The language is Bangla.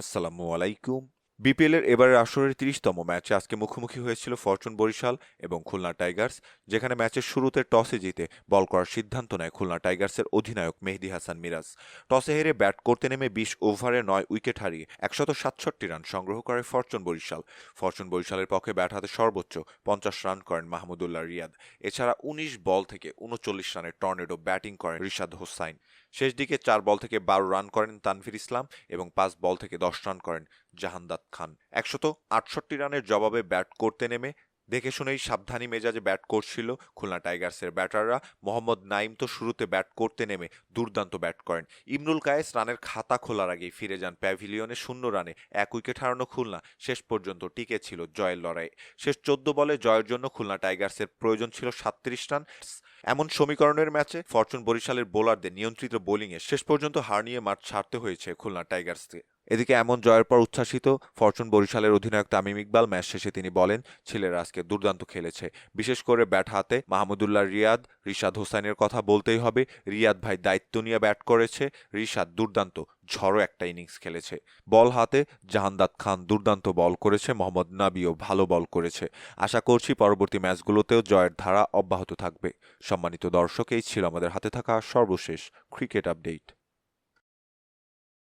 আসসালামু আলাইকুম। বিপিএলের এবারের আসরের তিরিশতম ম্যাচে আজকে মুখোমুখি হয়েছিল ফরচুন বরিশাল এবং খুলনা টাইগার্স, যেখানে ম্যাচের শুরুতে টসে জিতে বল করার সিদ্ধান্ত নেয় খুলনা টাইগার্সের অধিনায়ক মেহেদি হাসান মিরাজ। টসে হেরে ব্যাট করতে নেমে বিশ ওভারে নয় উইকেট হারিয়ে একশত সাতষট্টি রান সংগ্রহ করে ফরচুন বরিশাল। ফরচুন বরিশালের পক্ষে ব্যাট হাতে সর্বোচ্চ পঞ্চাশ রান করেন মাহমুদুল্লাহ রিয়াদ। এছাড়া উনিশ বল থেকে উনচল্লিশ রানের টর্নেডো ব্যাটিং করেন রিশাদ হোসাইন। শেষ দিকে চার বল থেকে বারো রান করেন তানভীর ইসলাম এবং পাঁচ বল থেকে দশ রান করেন জাহান্দাত খান। একশত আটষট্টি রানের জবাবে ব্যাট করতে নেমে, দেখে শুনেই সাবধানী মেজাজে ব্যাট করছিল খুলনা টাইগার্সের ব্যাটাররা। মোহাম্মদ নাইম তো শুরুতে ব্যাট করতে নেমে দুর্দান্ত ব্যাট করেন। ইমরুল কায়েস রানের খাতা খোলার আগেই ফিরে যান প্যাভিলিয়নে শূন্য রানে। এক উইকেট হারানো খুলনা শেষ পর্যন্ত টিকে ছিল জয়ের লড়াই শেষ চোদ্দ বলে জয়ের জন্য খুলনা টাইগার্সের প্রয়োজন ছিল সাতত্রিশ রান। এমন সমীকরণের ম্যাচে ফরচুন বরিশালের বোলারদের নিয়ন্ত্রিত বোলিংয়ে শেষ পর্যন্ত হার নিয়ে মাঠ ছাড়তে হয়েছে খুলনা টাইগার্সকে। এদিকে এমন জয়ের পর উচ্ছ্বাসিত ফরচুন বরিশালের অধিনায়ক তামিম ইকবাল ম্যাচ শেষে তিনি বলেন, ছেলেরা আজকে দুর্দান্ত খেলেছে। বিশেষ করে ব্যাট হাতে মাহমুদুল্লাহ রিয়াদ, রিশাদ হোসাইনের কথা বলতেই হবে। রিয়াদ ভাই দায়িত্ব নিয়ে ব্যাট করেছে। রিশাদ দুর্দান্ত, ঝড়ো একটা ইনিংস খেলেছে। বল হাতে জাহান্দাত খান দুর্দান্ত বল করেছে। মোহাম্মদ নাবিও ভালো বল করেছে। আশা করছি পরবর্তী ম্যাচগুলোতেও জয়ের ধারা অব্যাহত থাকবে। সম্মানিত দর্শক, এই ছিল আমাদের হাতে থাকা সর্বশেষ ক্রিকেট আপডেট।